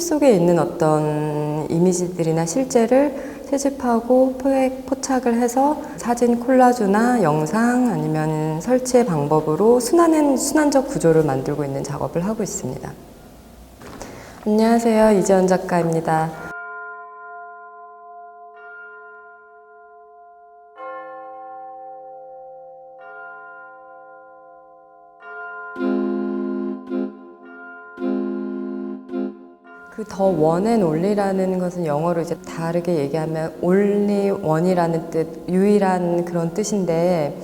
속에 있는 어떤 이미지들이나 실제를 채집하고 포획, 포착을 해서 사진 콜라주나 영상 아니면 설치의 방법으로 순환은, 순환적 구조를 만들고 있는 작업을 하고 있습니다. 안녕하세요. 이재원 작가입니다. 그 더 원앤 올리라는 것은 영어로 이제 다르게 얘기하면 only one이라는 뜻, 유일한 그런 뜻인데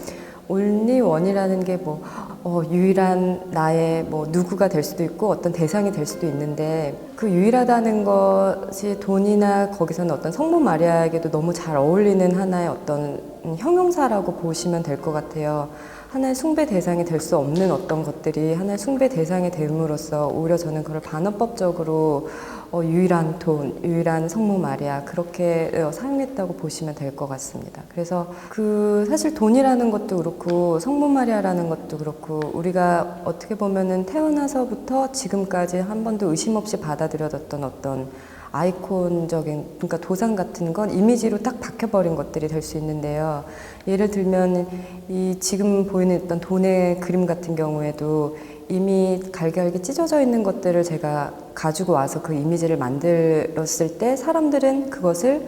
only one이라는 게뭐 어, 유일한 나의 뭐 누구가 될 수도 있고 어떤 대상이 될 수도 있는데 그 유일하다는 것이 돈이나 거기서는 어떤 성모 마리아에게도 너무 잘 어울리는 하나의 어떤 형용사라고 보시면 될 것 같아요. 하나의 숭배 대상이 될 수 없는 어떤 것들이 하나의 숭배 대상이 됨으로써 오히려 저는 그걸 반어법적으로 어, 유일한 돈, 유일한 성모 마리아 그렇게 어, 사용했다고 보시면 될 것 같습니다. 그래서 그 사실 돈이라는 것도 그렇고 성모 마리아라는 것도 그렇고 우리가 어떻게 보면은 태어나서부터 지금까지 한 번도 의심 없이 받아들여졌던 어떤 아이콘적인 그러니까 도상 같은 건 이미지로 딱 박혀버린 것들이 될 수 있는데요. 예를 들면 이 지금 보이는 어떤 돈의 그림 같은 경우에도 이미 갈갈게 찢어져 있는 것들을 제가 가지고 와서 그 이미지를 만들었을 때 사람들은 그것을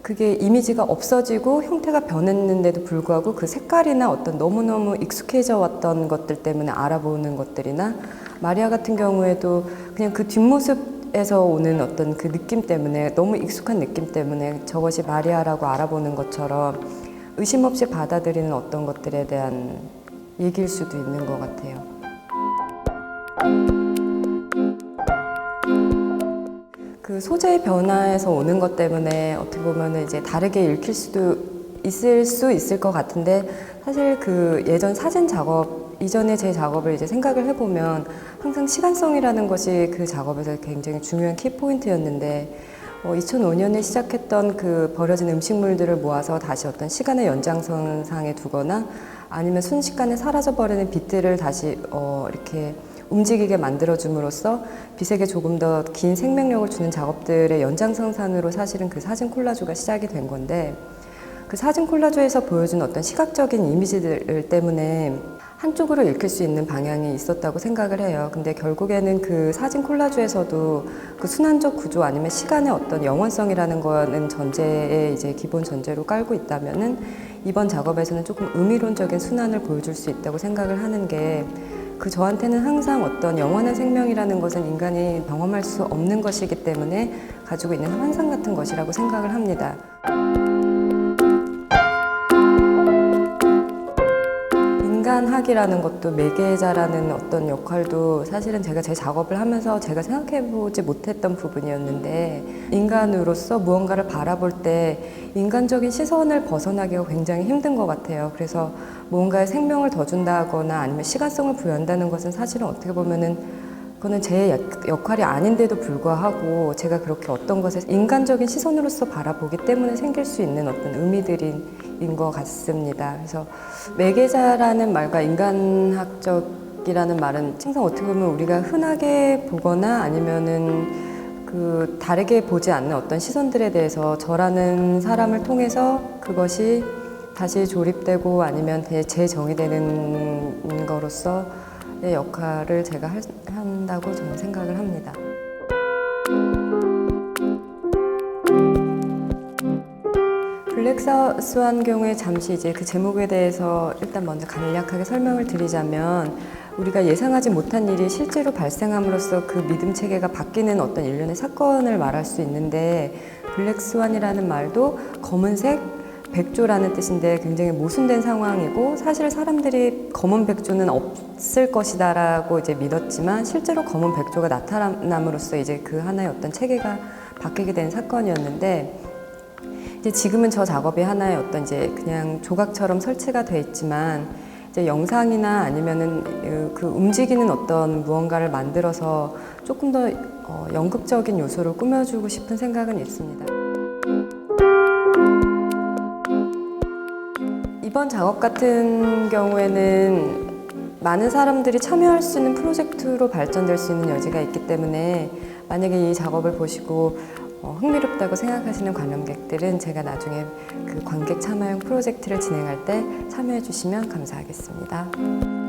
그게 이미지가 없어지고 형태가 변했는데도 불구하고 그 색깔이나 어떤 너무너무 익숙해져 왔던 것들 때문에 알아보는 것들이나 마리아 같은 경우에도 그냥 그 뒷모습 에서 오는 어떤 그 느낌 때문에 너무 익숙한 느낌 때문에 저것이 마리아라고 알아보는 것처럼 의심 없이 받아들이는 어떤 것들에 대한 얘기일 수도 있는 것 같아요. 그 소재의 변화에서 오는 것 때문에 어떻게 보면 이제 다르게 읽힐 수도 있을 수 있을 것 같은데 사실 그 예전 사진 작업 이전에 제 작업을 이제 생각을 해보면 항상 시간성이라는 것이 그 작업에서 굉장히 중요한 키포인트였는데 어, 2005년에 시작했던 그 버려진 음식물들을 모아서 다시 어떤 시간의 연장선상에 두거나 아니면 순식간에 사라져버리는 빛들을 다시 어, 이렇게 움직이게 만들어줌으로써 빛에게 조금 더 긴 생명력을 주는 작업들의 연장선상으로 사실은 그 사진 콜라주가 시작이 된 건데 그 사진 콜라주에서 보여준 어떤 시각적인 이미지들 때문에 한쪽으로 읽힐 수 있는 방향이 있었다고 생각을 해요. 근데 결국에는 그 사진 콜라주에서도 그 순환적 구조 아니면 시간의 어떤 영원성이라는 거는 전제에 이제 기본 전제로 깔고 있다면은 이번 작업에서는 조금 의미론적인 순환을 보여줄 수 있다고 생각을 하는 게 그 저한테는 항상 어떤 영원한 생명이라는 것은 인간이 경험할 수 없는 것이기 때문에 가지고 있는 환상 같은 것이라고 생각을 합니다. 인간학이라는 것도 매개자라는 어떤 역할도 사실은 제가 제 작업을 하면서 제가 생각해보지 못했던 부분이었는데 인간으로서 무언가를 바라볼 때 인간적인 시선을 벗어나기가 굉장히 힘든 것 같아요. 그래서 무언가에 생명을 더 준다거나 아니면 시간성을 부여한다는 것은 사실은 어떻게 보면은 그거는 제 역- 역할이 아닌데도 불구하고 제가 그렇게 어떤 것을 인간적인 시선으로서 바라보기 때문에 생길 수 있는 어떤 의미들인 것 같습니다. 그래서 매개자라는 말과 인간학적이라는 말은 항상 어떻게 보면 우리가 흔하게 보거나 아니면은 그 다르게 보지 않는 어떤 시선들에 대해서 저라는 사람을 통해서 그것이 다시 조립되고 아니면 대- 재정의되는 거로서의 역할을 제가 할- 한다고 저는 생각을 합니다. 블랙스완 경우에 잠시 이제 그 제목에 대해서 일단 먼저 간략하게 설명을 드리자면 우리가 예상하지 못한 일이 실제로 발생함으로써 그 믿음 체계가 바뀌는 어떤 일련의 사건을 말할 수 있는데 블랙스완이라는 말도 검은색 백조라는 뜻인데 굉장히 모순된 상황이고 사실 사람들이 검은 백조는 없을 것이다라고 이제 믿었지만 실제로 검은 백조가 나타남으로써 이제 그 하나의 어떤 체계가 바뀌게 된 사건이었는데 이제 지금은 저 작업이 하나의 어떤 이제 그냥 조각처럼 설치가 돼 있지만 이제 영상이나 아니면은 그 움직이는 어떤 무언가를 만들어서 조금 더 어, 연극적인 요소를 꾸며주고 싶은 생각은 있습니다. 이번 작업 같은 경우에는 많은 사람들이 참여할 수 있는 프로젝트로 발전될 수 있는 여지가 있기 때문에 만약에 이 작업을 보시고 어, 흥미롭다고 생각하시는 관람객들은 제가 나중에 그 관객 참여형 프로젝트를 진행할 때 참여해 주시면 감사하겠습니다.